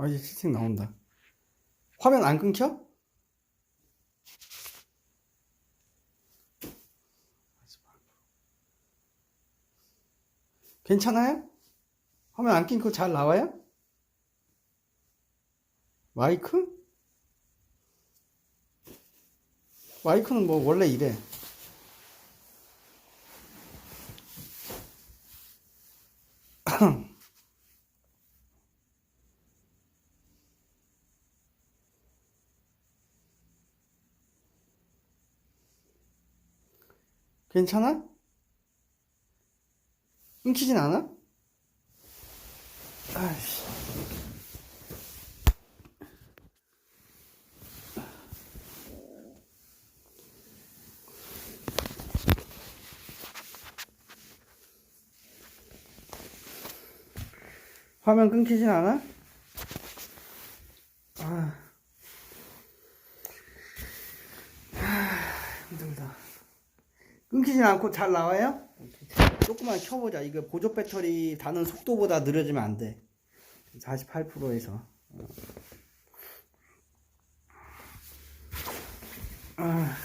아, 이제 채팅 나온다. 화면 안 끊겨? 괜찮아요? 화면 안 끊고 잘 나와요? 마이크? 마이크는 뭐 원래 이래. 괜찮아? 끊기진 않아? 아이씨. 화면 끊기진 않아? 아. 아, 힘들다. 끊기진 않고 잘 나와요? 조금만 켜보자. 이거 보조 배터리 다는 속도보다 느려지면 안 돼. 48%에서. 아.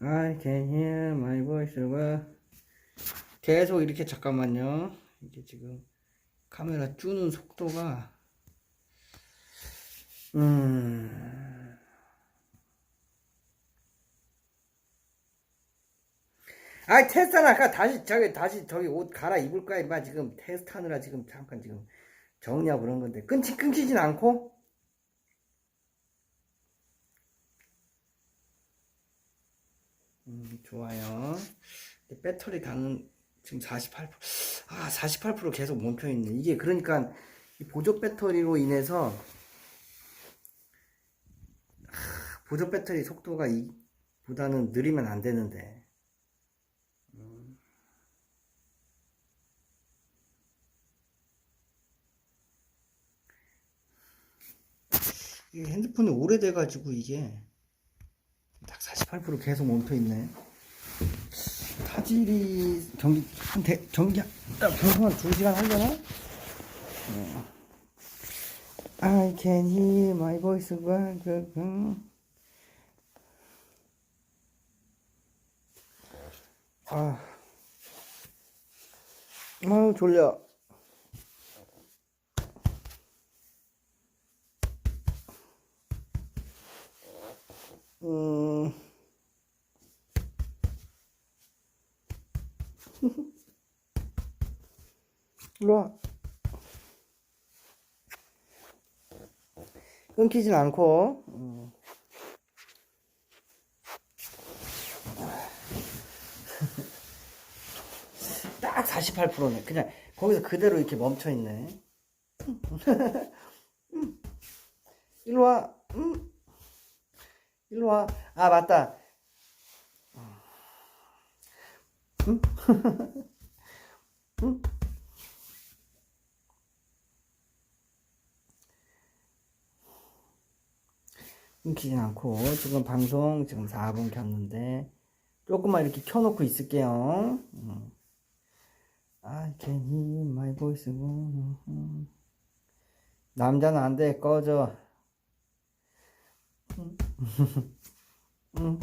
I can hear my 계속 이렇게 잠깐만요. 이게 지금 카메라 주는 속도가 음. 아 테스트는 아까 다시 저기 다시 저기 옷 갈아 입을 거야 임마 지금 테스트 하느라 지금 잠깐 지금 정리하고 그런 건데 끊지 끊기진 않고 음 좋아요 배터리 다는 지금 48%. 아, 48% 계속 멈춰 있네. 이게 그러니까 이 보조 배터리로 인해서 아, 보조 배터리 속도가 이 보다는 느리면 안 되는데. 음. 이 핸드폰이 오래돼 가지고 이게 딱 48% 계속 멈춰 있네. 타질이 전기 한 대, 전기 한- 방송 한 2 시간 하려나? 어. I can hear my voice가 그, 그. 아. 아유 졸려 음 일로 와 끊기진 않고 음. 딱 48%네 그냥 거기서 그대로 이렇게 멈춰 있네 일로 와 음. 일로 와 아 맞다 음? 음? 끊기진 않고 지금 방송 지금 4분 켰는데 조금만 이렇게 켜놓고 있을게요. 음. Can hear my voice. 음. 남자는 안 돼. 꺼져. 음. 음.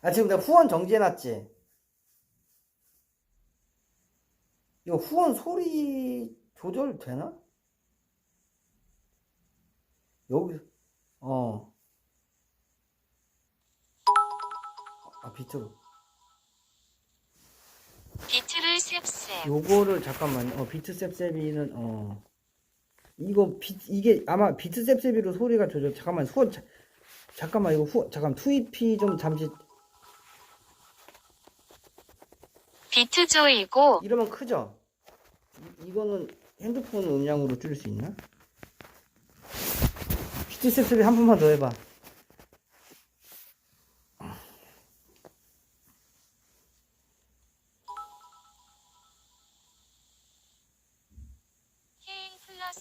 아 지금 내가 후원 정지해놨지? 이거 후원 소리 조절 되나? 여기 어. 아 비트로. 셉셉 요거를 잠깐만요. 어 비트 셉셉이는 어. 이거 비 이게 아마 비트 셉셉이로 소리가 조절. 잠깐만 후원 자, 잠깐만 이거 후 잠깐 투입이 좀 잠시 비트 조이고 이러면 크죠? 이, 이거는 핸드폰 음량으로 줄일 수 있나? 비트 셉셉이 한 번만 더 해봐.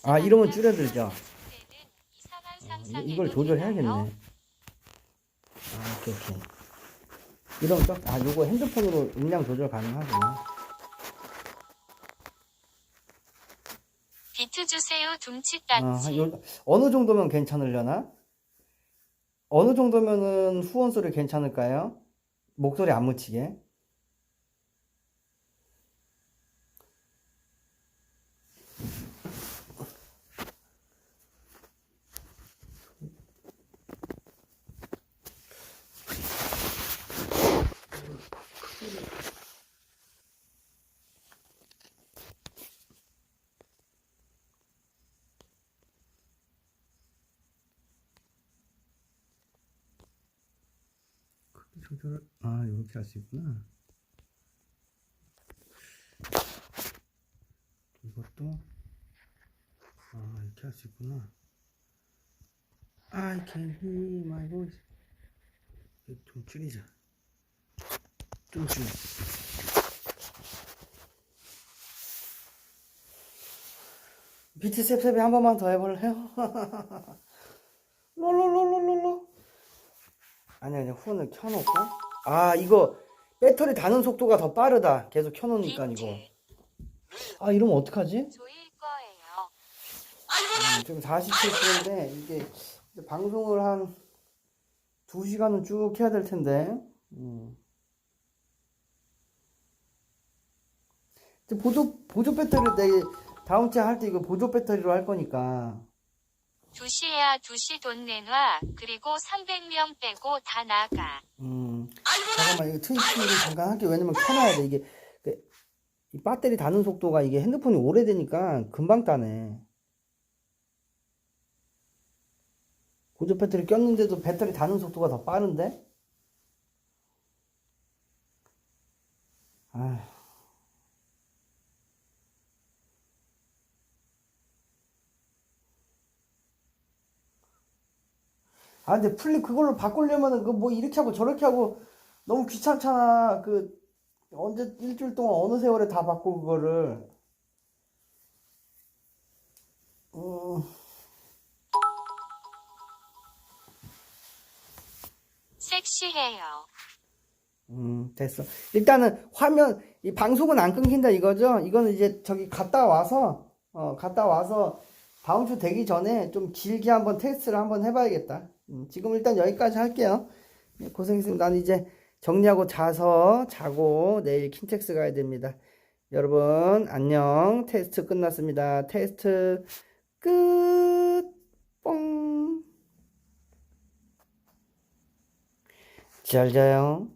아, 이러면 줄여들죠? 어, 이- 이걸 조절해야겠네. 아, 오케이, 오케이. 이런 거, 아, 요거 핸드폰으로 음량 조절 가능하구나. 비트 주세요 아. 한 요, 어느 정도면 괜찮으려나? 어느 정도면은 후원 소리 괜찮을까요? 목소리 안 묻히게. 조절, 아, 이렇게 할 수 있구나. 이것도, 아, 이렇게 할 수 있구나. I can hear my voice. 좀 줄이자. 좀 줄여. 비트 셉셉이 한 번만 더 해볼래요? 롤롤롤롤롤로. 아니 아니 후원을 켜놓고 아 이거 배터리 다는 속도가 더 빠르다 계속 켜놓으니까 이거. 아 이러면 어떡하지? 조일 거예요. 음, 지금 47분인데 이게 이제 방송을 한 2시간은 쭉 해야 될 텐데 음. 이제 보조 보조 배터리 내 다음 주에 할 때 이거 보조 배터리로 할 거니까 2시에야 2시 돈 내놔. 그리고 300명 빼고 다 나가. 음, 잠깐만, 이거 트위치를 잠깐 할게. 왜냐면 켜놔야 돼. 이게, 그, 이 배터리 닿는 속도가 이게 핸드폰이 오래되니까 금방 따네. 보조 배터리 꼈는데도 배터리 닿는 속도가 더 빠른데? 아 아, 근데 플립 그걸로 바꾸려면은 그 뭐 이렇게 하고 저렇게 하고 너무 귀찮잖아. 그 언제 일주일 동안 어느 세월에 다 바꾸고 그거를. 음, 섹시해요. 음, 됐어. 일단은 화면 이 방송은 안 끊긴다 이거죠? 이거는 이제 저기 갔다 와서 어, 갔다 와서 다음 주 되기 전에 좀 길게 한번 테스트를 한번 해봐야겠다. 음, 지금 일단 여기까지 할게요. 네, 고생했습니다. 난 이제 정리하고 자서 자고 내일 킨텍스 가야 됩니다. 여러분 안녕. 테스트 끝났습니다. 테스트 끝. 뽕. 잘 자요.